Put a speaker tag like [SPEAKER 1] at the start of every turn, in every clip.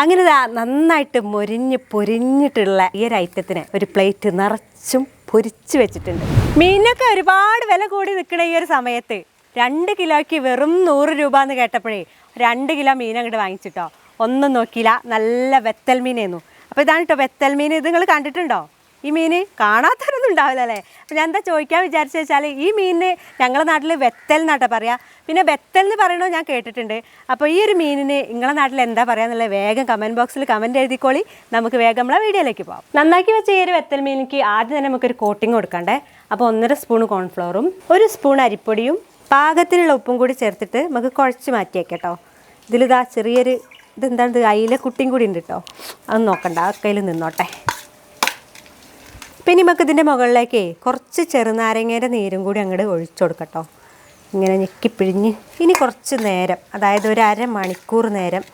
[SPEAKER 1] അങ്ങനെ നന്നായിട്ട് മൊരിഞ്ഞ് പൊരിഞ്ഞിട്ടുള്ള ഈ ഒരു ഐറ്റത്തിന് ഒരു പ്ലേറ്റ് നിറച്ചും പൊരിച്ചു വെച്ചിട്ടുണ്ട്. മീനൊക്കെ ഒരുപാട് വില കൂടി നിൽക്കുന്ന ഈ ഒരു സമയത്ത് രണ്ട് കിലോയ്ക്ക് വെറും നൂറ് രൂപ എന്ന് കേട്ടപ്പോഴേ രണ്ട് കിലോ മീൻ അങ്ങോട്ട് വാങ്ങിച്ചിട്ടോ. ഒന്നും നോക്കിയില്ല നല്ല വെത്തൽ മീനായിരുന്നു. അപ്പോൾ ഇതാണ് കേട്ടോ വെത്തൽ മീൻ. ഇത് നിങ്ങൾ കണ്ടിട്ടുണ്ടോ? ഈ മീൻ കാണാത്തവരൊന്നും ഉണ്ടാവില്ല അല്ലേ? അപ്പം ഞാൻ എന്താ ചോദിക്കാൻ വിചാരിച്ചു വെച്ചാൽ ഈ മീനിന് ഞങ്ങളുടെ നാട്ടിൽ വെത്തൽ എന്നാട്ടാ പറയാ. പിന്നെ വെത്തൽ എന്ന് പറയണോ ഞാൻ കേട്ടിട്ടുണ്ട്. അപ്പോൾ ഈ ഒരു മീനിന് നിങ്ങളുടെ നാട്ടിൽ എന്താ പറയാന്നുള്ളത് വേഗം കമന്റ് ബോക്സിൽ കമന്റ് എഴുതിക്കോളി. നമുക്ക് വേഗം നമ്മളെ വീഡിയോയിലേക്ക് പോകാം നന്നാക്കി വെച്ച ഈ ഒരു വെത്തൽ മീനിക്ക് ആദ്യം തന്നെ നമുക്കൊരു കോട്ടിങ് കൊടുക്കണ്ടേ. അപ്പോൾ ഒന്നര സ്പൂൺ കോൺഫ്ലോറും ഒരു സ്പൂൺ അരിപ്പൊടിയും പാകത്തിനുള്ള ഉപ്പും കൂടി ചേർത്തിട്ട് നമുക്ക് കുഴച്ച് മാറ്റിയേക്കട്ടോ. ഇതിലിതാ ചെറിയൊരു ഇതെന്താണ് ഇത് അയില കുട്ടിയും കൂടി ഉണ്ട് കേട്ടോ അത് നോക്കണ്ട കയ്യിൽ നിന്നോട്ടെ. പിന്നെ നമുക്ക് ഇതിന്റെ മുകളിലേക്ക് കുറച്ച് ചെറുനാരങ്ങയുടെ നീരും കൂടി അങ്ങോട്ട് ഒഴിച്ചു കൊടുക്കട്ടോ. ഇങ്ങനെ ഞെക്കിപ്പിഴിഞ്ഞ് ഇനി കുറച്ച് നേരം അതായത് ഒരു അരമണിക്കൂർ നേരം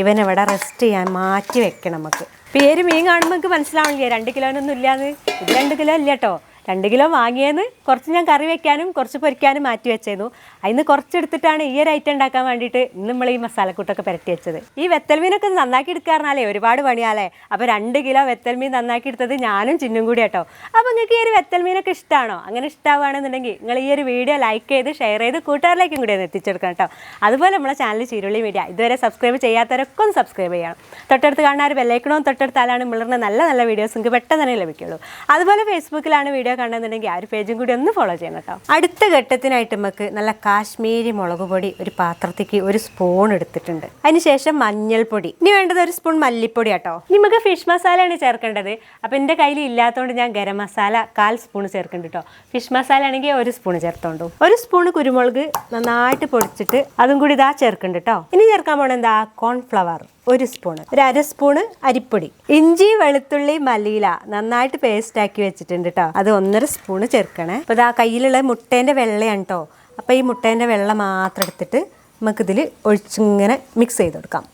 [SPEAKER 1] ഇവനവിടെ റെസ്റ്റ് ചെയ്യാൻ മാറ്റി വെക്കണം നമുക്ക്. പേര് മീൻ കാണുമ്പോൾ നമുക്ക് മനസ്സിലാവണില്ലേ? രണ്ട് കിലോനൊന്നും ഇല്ലാന്ന്. ഇത് രണ്ട് കിലോ ഇല്ല കേട്ടോ രണ്ട് കിലോ വാങ്ങിയെന്ന് കുറച്ച് ഞാൻ കറി വെക്കാനും കുറച്ച് പൊരിക്കാനും മാറ്റി വെച്ചേന്നു. അതിന് കുറച്ചെടുത്തിട്ടാണ് ഈ ഒരു ഐറ്റം ഉണ്ടാക്കാൻ വേണ്ടിയിട്ട് ഇന്ന് നമ്മൾ ഈ മസാലക്കൂട്ടൊക്കെ പുരട്ടി വെച്ചത്. ഈ വെത്തൽമീനൊക്കെ നന്നാക്കി എടുക്കാറിനാലേ ഒരുപാട് പണിയാലേ അപ്പോൾ രണ്ട് കിലോ വെത്തൽമീൻ നന്നാക്കി എടുത്തത് ഞാനും ചിന്നും കൂടി കേട്ടോ. അപ്പോൾ നിങ്ങൾക്ക് ഈ ഒരു വെത്തൽമീനൊക്കെ ഇഷ്ടമാണോ അങ്ങനെ ഇഷ്ടമാണെന്നുണ്ടെങ്കിൽ നിങ്ങൾ ഈ ഒരു വീഡിയോ ലൈക്ക് ചെയ്ത് ഷെയർ ചെയ്ത് കൂട്ടുകാരിലേക്കും കൂടി ഒന്ന് എത്തിച്ചെടുക്കണം കേട്ടോ. അതുപോലെ നമ്മളെ ചാനൽ ചീരുള്ളി മീഡിയ ഇതുവരെ സബ്സ്ക്രൈബ് ചെയ്യാത്തവരൊക്കെ ഒന്ന് സബ്സ്ക്രൈബ് ചെയ്യണം. തൊട്ടടുത്ത് കാണുന്ന ഒരു ബെല്ലൈക്കണോ തൊട്ടടുത്താലാണ് മിളർന്ന നല്ല നല്ല വീഡിയോസ് നിങ്ങൾക്ക് പെട്ടെന്ന് തന്നെ ലഭിക്കുള്ളൂ. അതുപോലെ ഫേസ്ബുക്കിലാണ് വീഡിയോ കണ്ടെന്നുണ്ടെങ്കിൽ ആ ഒരു പേജും കൂടി ഒന്ന് ഫോളോ ചെയ്യണം കേട്ടോ. അടുത്ത ഘട്ടത്തിനായിട്ട് നമുക്ക് നല്ല കാശ്മീരി മുളക് പൊടി ഒരു പാത്രത്തേക്ക് ഒരു സ്പൂൺ എടുത്തിട്ടുണ്ട്. അതിനുശേഷം മഞ്ഞൾപ്പൊടി. ഇനി വേണ്ടത് ഒരു സ്പൂൺ മല്ലിപ്പൊടി കേട്ടോ നമുക്ക് ഫിഷ് മസാലയാണ് ചേർക്കേണ്ടത്. അപ്പം എന്റെ കയ്യിൽ ഇല്ലാത്തതുകൊണ്ട് ഞാൻ ഗരം മസാല കാൽ സ്പൂൺ ചേർക്കുന്നുണ്ട് കേട്ടോ. ഫിഷ് മസാല ആണെങ്കിൽ ഒരു സ്പൂൺ ചേർത്തോണ്ടു. ഒരു സ്പൂൺ കുരുമുളക് നന്നായിട്ട് പൊടിച്ചിട്ട് അതും കൂടി ഇതാ ചേർക്കുന്നുണ്ട് കേട്ടോ. ഇനി ചേർക്കാൻ പോണെന്താ കോൺഫ്ലവർ ഒരു സ്പൂണ്. ഒരു അര സ്പൂണ് അരിപ്പൊടി. ഇഞ്ചി വെളുത്തുള്ളി മല്ലിയില നന്നായിട്ട് പേസ്റ്റ് ആക്കി വെച്ചിട്ടുണ്ട് കേട്ടോ അത് ഒന്നര സ്പൂണ് ചേർക്കണേ. അപ്പോൾ ഇതാ കയ്യിലുള്ള മുട്ടേന്റെ വെള്ളയാണ് കേട്ടോ അപ്പോൾ ഈ മുട്ടേന്റെ വെള്ളം മാത്രം എടുത്തിട്ട് നമുക്കിതിൽ ഒഴിച്ചിങ്ങനെ മിക്സ് ചെയ്ത് കൊടുക്കാം.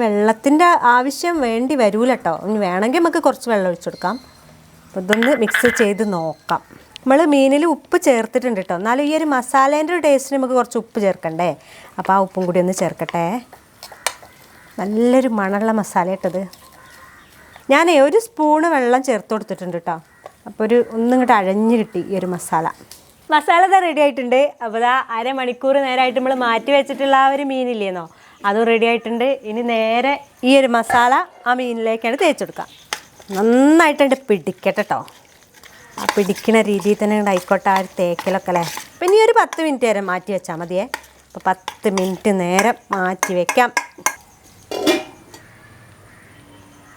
[SPEAKER 1] വെള്ളത്തിന്റെ ആവശ്യം വേണ്ടി വരൂല കേട്ടോ ഇനി വേണമെങ്കിൽ നമുക്ക് കുറച്ച് വെള്ളം ഒഴിച്ചു കൊടുക്കാം. അപ്പോൾ ഇതൊന്ന് മിക്സ് ചെയ്ത് നോക്കാം. നമ്മൾ മീനിൽ ഉപ്പ് ചേർത്തിട്ടുണ്ട് കേട്ടോ എന്നാലും ഈ ഒരു മസാലേന്റെ ഒരു ടേസ്റ്റിന് നമുക്ക് കുറച്ച് ഉപ്പ് ചേർക്കണ്ടേ? അപ്പോൾ ആ ഉപ്പും കൂടി ഒന്ന് ചേർക്കട്ടെ. നല്ലൊരു മണമുള്ള മസാല ഇട്ടത്. ഞാൻ ഒരു സ്പൂണ് വെള്ളം ചേർത്ത് കൊടുത്തിട്ടുണ്ട് കേട്ടോ അപ്പോൾ ഒരു ഒന്നും ഇങ്ങോട്ട് അഴഞ്ഞ് കിട്ടി ഈ ഒരു മസാല. മസാല ഇതാ റെഡി ആയിട്ടുണ്ട്. അപ്പോൾ ഇതാ അരമണിക്കൂർ നേരമായിട്ട് നമ്മൾ മാറ്റി വെച്ചിട്ടുള്ള ആ ഒരു മീനില്ലേന്നോ? അതും റെഡി ആയിട്ടുണ്ട്. ഇനി നേരെ ഈ ഒരു മസാല ആ മീനിലേക്കാണ് തേച്ചെടുക്കുക നന്നായിട്ടുണ്ട് പിടിക്കട്ടെ കേട്ടോ ആ പിടിക്കുന്ന രീതിയിൽ തന്നെ ആയിക്കോട്ടെ ആ ഒരു തേക്കലൊക്കെ അല്ലേ? അപ്പം ഇനി ഒരു പത്ത് മിനിറ്റ് നേരം മാറ്റി വെച്ചാൽ മതിയേ. അപ്പോൾ പത്ത് മിനിറ്റ് നേരം മാറ്റി വെക്കാം.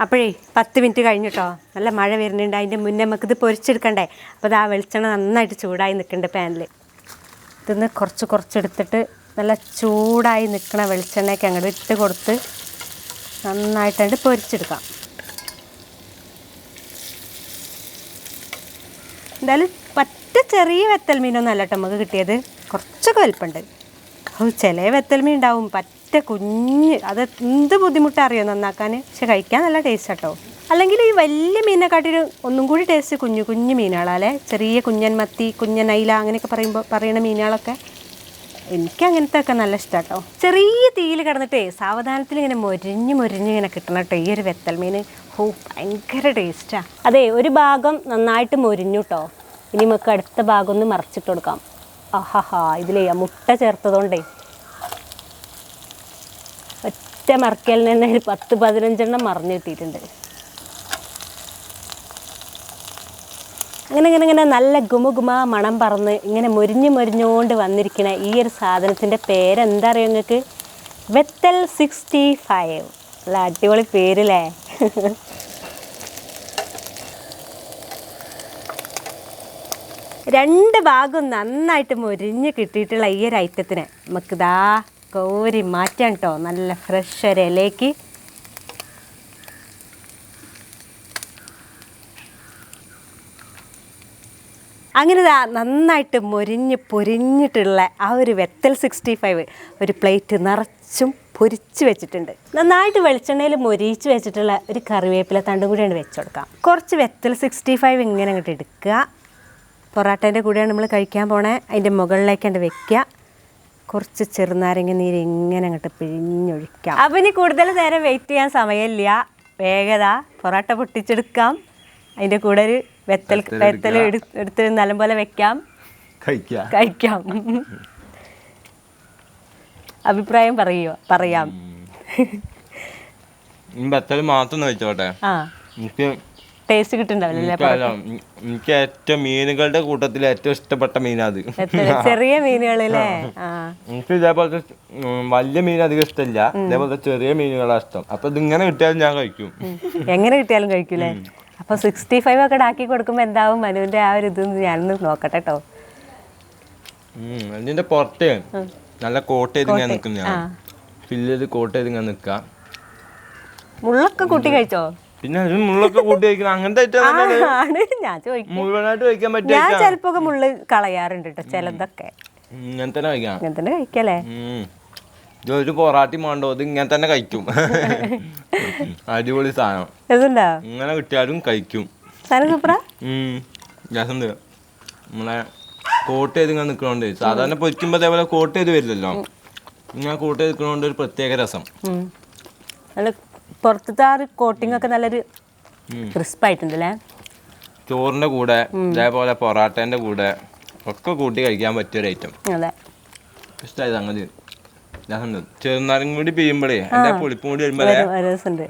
[SPEAKER 1] അപ്പോഴേ പത്ത് മിനിറ്റ് കഴിഞ്ഞിട്ടോ. നല്ല മഴ വരുന്നുണ്ട്. അതിന്റെ മുന്നേ നമുക്കിത് പൊരിച്ചെടുക്കണ്ടേ? അപ്പോൾ ആ വെളിച്ചെണ്ണ നന്നായിട്ട് ചൂടായി നിൽക്കുന്നുണ്ട് പാനിൽ ഇതിന്ന് കുറച്ച് കുറച്ചെടുത്തിട്ട് നല്ല ചൂടായി നിൽക്കണ വെളിച്ചെണ്ണയൊക്കെ അങ്ങോട്ട് ഇട്ട് കൊടുത്ത് നന്നായിട്ടായിട്ട് പൊരിച്ചെടുക്കാം. എന്തായാലും പറ്റ ചെറിയ വെത്തൽ മീനൊന്നും അല്ല കേട്ടോ നമുക്ക് കിട്ടിയത്. കുറച്ചൊക്കെ വലിപ്പമുണ്ട് ചില വെത്തൽ മീൻ ഉണ്ടാവും. പറ്റ കുഞ്ഞ് അത് എന്ത് ബുദ്ധിമുട്ടറിയോ നന്നാക്കാൻ? പക്ഷെ കഴിക്കാൻ നല്ല ടേസ്റ്റ് കേട്ടോ അല്ലെങ്കിൽ ഈ വലിയ മീനിനെക്കാട്ടിലും ഒന്നും കൂടി ടേസ്റ്റ് കുഞ്ഞു കുഞ്ഞു മീനുകളല്ലേ ചെറിയ കുഞ്ഞൻ മത്തി കുഞ്ഞൻ അയില അങ്ങനെയൊക്കെ പറയുമ്പോൾ പറയുന്ന മീനുകളൊക്കെ. എനിക്ക് അങ്ങനത്തെ ഒക്കെ നല്ല ഇഷ്ടം കേട്ടോ ചെറിയ തീയിൽ കിടന്നിട്ടേ സാവധാനത്തിൽ ഇങ്ങനെ മൊരിഞ്ഞ് മൊരിഞ്ഞ് ഇങ്ങനെ കിട്ടണം കേട്ടോ ഈ ഒരു വെത്തൽ മീൻ. ഹോ ഭയങ്കര ടേസ്റ്റാണ് അതെ ഒരു ഭാഗം നന്നായിട്ട് മൊരിഞ്ഞു കേട്ടോ ഇനി നമുക്ക് അടുത്ത ഭാഗം ഒന്ന് മറച്ചിട്ട് കൊടുക്കാം. ആഹാഹാ ഇതിലേ മുട്ട ചേർത്തതുകൊണ്ടേ ഒറ്റ മറക്കലിന് തന്നെ ഒരു പത്ത് പതിനഞ്ചെണ്ണം മറിഞ്ഞ് കിട്ടിയിട്ടുണ്ട്. അങ്ങനെ ഇങ്ങനെ ഇങ്ങനെ നല്ല ഗുമഗുമ മണം പറന്ന് ഇങ്ങനെ മുരിഞ്ഞ് മുരിഞ്ഞുകൊണ്ട് വന്നിരിക്കുന്ന ഈ ഒരു സാധനത്തിന്റെ പേരെന്താ അറിയോ നിങ്ങൾക്ക്? വെത്തൽ സിക്സ്റ്റി ഫൈവ് അല്ല അടിപൊളി പേരില്ലേ രണ്ട് ഭാഗവും നന്നായിട്ട് മുരിഞ്ഞ് കിട്ടിയിട്ടുള്ള ഈ ഒരു ഐറ്റത്തിന് നമുക്കിതാ കോരി മാറ്റാം കേട്ടോ നല്ല ഫ്രഷ് ഒരു ഇലയ്ക്ക്. അങ്ങനെ നന്നായിട്ട് മൊരിഞ്ഞ് പൊരിഞ്ഞിട്ടുള്ള ആ ഒരു വെത്തൽ സിക്സ്റ്റി ഫൈവ് ഒരു പ്ലേറ്റ് നിറച്ചും പൊരിച്ച് വെച്ചിട്ടുണ്ട്. നന്നായിട്ട് വെളിച്ചെണ്ണയിൽ മൊരിച്ച് വെച്ചിട്ടുള്ള ഒരു കറിവേപ്പില തണ്ടും കൂടിയാണ് വെച്ച് കൊടുക്കാം. കുറച്ച് വെത്തൽ സിക്സ്റ്റി ഫൈവ് ഇങ്ങനെ അങ്ങോട്ട് എടുക്കുക. പൊറാട്ടേന്റെ കൂടെയാണ് നമ്മൾ കഴിക്കാൻ പോണേ. അതിന്റെ മുകളിലേക്കാണ്ട് വെക്കുക. കുറച്ച് ചെറുനാരങ്ങ നീര് ഇങ്ങനെ അങ്ങോട്ട് പിഴിഞ്ഞൊഴിക്കാം. അപ്പം ഇനി കൂടുതൽ നേരം വെയിറ്റ് ചെയ്യാൻ സമയമില്ല. വേഗത പൊറോട്ട പൊട്ടിച്ചെടുക്കാം. അതിന്റെ കൂടെ ഒരു വെത്തൽ
[SPEAKER 2] വെത്തൽ
[SPEAKER 1] എടുത്ത് നല്ല പോലെ നല്ലപോലെ വെക്കാം. കഴിക്കാം. അഭിപ്രായം പറയോ.
[SPEAKER 2] പറയാം വെത്തൽ മാത്രം കഴിച്ചോട്ടെ?
[SPEAKER 1] ആ.
[SPEAKER 2] എനിക്ക്
[SPEAKER 1] ടേസ്റ്റ്
[SPEAKER 2] ഉം, എനിക്ക് ഏറ്റവും മീനുകളുടെ കൂട്ടത്തിൽ ഏറ്റവും ഇഷ്ടപ്പെട്ട മീനാത്.
[SPEAKER 1] ചെറിയ മീനുകളല്ലേ? ആ.
[SPEAKER 2] എനിക്ക് ഇതേപോലത്തെ ഉം, വലിയ മീൻ അധികം ഇഷ്ടമില്ല ഇതേപോലത്തെ ചെറിയ മീനുകളാണ് ഇഷ്ടം. അപ്പൊ ഇതിങ്ങനെ കിട്ടിയാലും ഞാൻ കഴിക്കും.
[SPEAKER 1] എങ്ങനെ കിട്ടിയാലും കഴിക്കൂലേ അപ്പൊ സിക്സ്റ്റി ഫൈവ് ഒക്കെ ആക്കി കൊടുക്കുമ്പോ എന്താവും മനുവിന്റെ ആ ഒരു ഇത് ഞാനൊന്ന് നോക്കട്ടെ കേട്ടോ
[SPEAKER 2] ഉം, അതിന്റെ പുറത്തേ നല്ല കോട്ട് ചെയ്ത് ഇങ്ങനെ നിൽക്കും ഞാൻ ഫില്ല് ചെയ്ത് കോട്ട് ചെയ്ത് ഇങ്ങനെ
[SPEAKER 1] മുള്ളൊക്കെ കൂട്ടി കഴിച്ചോ?
[SPEAKER 2] പിന്നെ ഒരു മുള്ളൊക്കെ കൂട്ടി കഴിക്കണം അങ്ങനത്തെ ഐറ്റം
[SPEAKER 1] ആണ്. ഞാൻ ചോദിക്കും.
[SPEAKER 2] മുഴുവനായിട്ട് വെക്കാൻ പറ്റിയ
[SPEAKER 1] ഞാൻ ചിലപ്പോ ഒക്കെ മുള്ള് കളയാറുണ്ട് കേട്ടോ ചിലതൊക്കെ.
[SPEAKER 2] ഇങ്ങനെ തന്നെ കഴിക്കാം.
[SPEAKER 1] ഇങ്ങനെ തന്നെ കഴിക്കല്ലേ?
[SPEAKER 2] ഉം. ഇത് ഒരു പൊറാട്ടി മാണ്ടോ ഇത് ഇങ്ങനെ തന്നെ കഴിക്കും. അടിപൊളി സാധനം.
[SPEAKER 1] ഇതുണ്ടോ
[SPEAKER 2] ഇങ്ങനെ കിട്ടിയാലും കഴിക്കും.
[SPEAKER 1] സാധനം സൂപ്പറാ?
[SPEAKER 2] ഉം. രസമുണ്ട് നമ്മളെ കോട്ട് ചെയ്ത് ഇങ്ങനെ നിൽക്കണോണ്ട് സാധാരണ പൊരിക്കുമ്പോൾ അതേപോലെ കോട്ട് ചെയ്ത് വരില്ലല്ലോ? ഇങ്ങനെ കോട്ട് ചെയ്ത് നിൽക്കണോണ്ട് ഒരു പ്രത്യേക രസം.
[SPEAKER 1] ഉം. നല്ല പുറത്തത്തെ ആ ഒരു കോട്ടിംഗ് ഒക്കെ നല്ലൊരു ക്രിസ്പ് ആയിട്ടുണ്ടല്ലേ?
[SPEAKER 2] ചോറിന്റെ കൂടെ ഇതേപോലെ പൊറാട്ടേന്റെ കൂടെ ഒക്കെ കൂട്ടി കഴിക്കാൻ പറ്റിയ ഒരു ഐറ്റം
[SPEAKER 1] അതെ.
[SPEAKER 2] ഇഷ്ടമായി സംഗതി. ചെറുനാരങ്ങ കൂടി പിയുമ്പോഴേ എന്റെ പുളിപ്പും കൂടി വരുമ്പോഴേ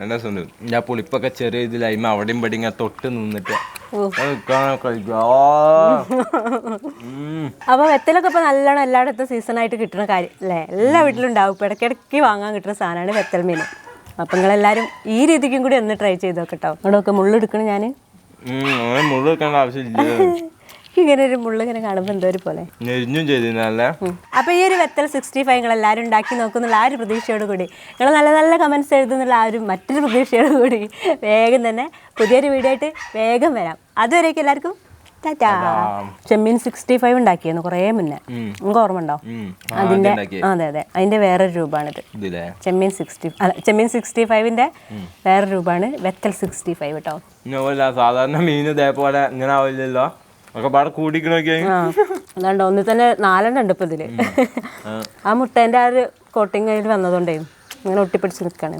[SPEAKER 2] എന്റെ പുളിപ്പൊക്കെ ചെറിയ ഇതിലായ്മ അവിടെയും ഇവിടെ ഇങ്ങനെ തൊട്ട് നിന്നിട്ട്
[SPEAKER 1] അപ്പൊ വെത്തലൊക്കെ ഇപ്പൊ നല്ലോണം എല്ലായിടത്തും സീസൺ ആയിട്ട് കിട്ടുന്ന കാര്യം അല്ലേ? എല്ലാ വീട്ടിലും ഉണ്ടാവും. ഇപ്പൊ ഇടയ്ക്കിടയ്ക്ക് വാങ്ങാൻ കിട്ടുന്ന സാധനമാണ് വെത്തൽ മീൻ. അപ്പം നിങ്ങളെല്ലാവരും ഈ രീതിക്കും കൂടി ഒന്ന് ട്രൈ ചെയ്ത് നോക്കട്ടോ നിങ്ങളൊക്കെ മുള്ളെടുക്കണം ഞാൻ
[SPEAKER 2] മുള്ളെടുക്കേണ്ട ആവശ്യമില്ല
[SPEAKER 1] ഇങ്ങനെ ഒരു മുള്ള് ഇങ്ങനെ കാണുമ്പോൾ എന്തോ ഒരു പോലെ. അപ്പൊ ഈ ഒരു വെത്തൽ സിക്സ്റ്റി ഫൈവ് നിങ്ങൾ എല്ലാവരും ഉണ്ടാക്കി നോക്കുന്നുള്ള ആ ഒരു പ്രതീക്ഷയോട് കൂടി. നിങ്ങൾ നല്ല നല്ല കമന്റ്സ് എഴുതുന്നുള്ള ആ ഒരു മറ്റൊരു പ്രതീക്ഷയോട് കൂടി വേഗം തന്നെ പുതിയൊരു വീഡിയോ ആയിട്ട് വേഗം വരാം. അതുവരേക്കും എല്ലാവർക്കും ചെമ്മീൻ സിക്സ്റ്റി ഫൈവ് ഉണ്ടാക്കിയായിരുന്നു കുറേ മുന്നേ. നിങ്ങൾക്ക് ഓർമ്മ ഉണ്ടോ?
[SPEAKER 2] അതുണ്ടാക്കി.
[SPEAKER 1] അതെ അതെ. അതിന്റെ വേറൊരു രൂപമാണിത് ചെമ്മീൻ സിക്സ്റ്റി അല്ല ചെമ്മീൻ സിക്സ്റ്റി ഫൈവിന്റെ വേറെ രൂപമാണ് വെത്തൽ സിക്സ്റ്റി ഫൈവ് കേട്ടോ
[SPEAKER 2] സാധാരണ മീൻ ഇതേപോലെ ഇങ്ങനെ ആവില്ലല്ലോ.
[SPEAKER 1] അതാണ്ട് ഒന്നിൽ തന്നെ നാലെണ്ണം ഉണ്ട് ഇപ്പൊ ഇതിൽ. ആ. മുട്ടേന്റെ ആ ഒരു കോട്ടിങ് അതിൽ വന്നതുകൊണ്ടേ ഇങ്ങനെ ഒട്ടിപ്പിടിച്ച് നിൽക്കുകയാണ്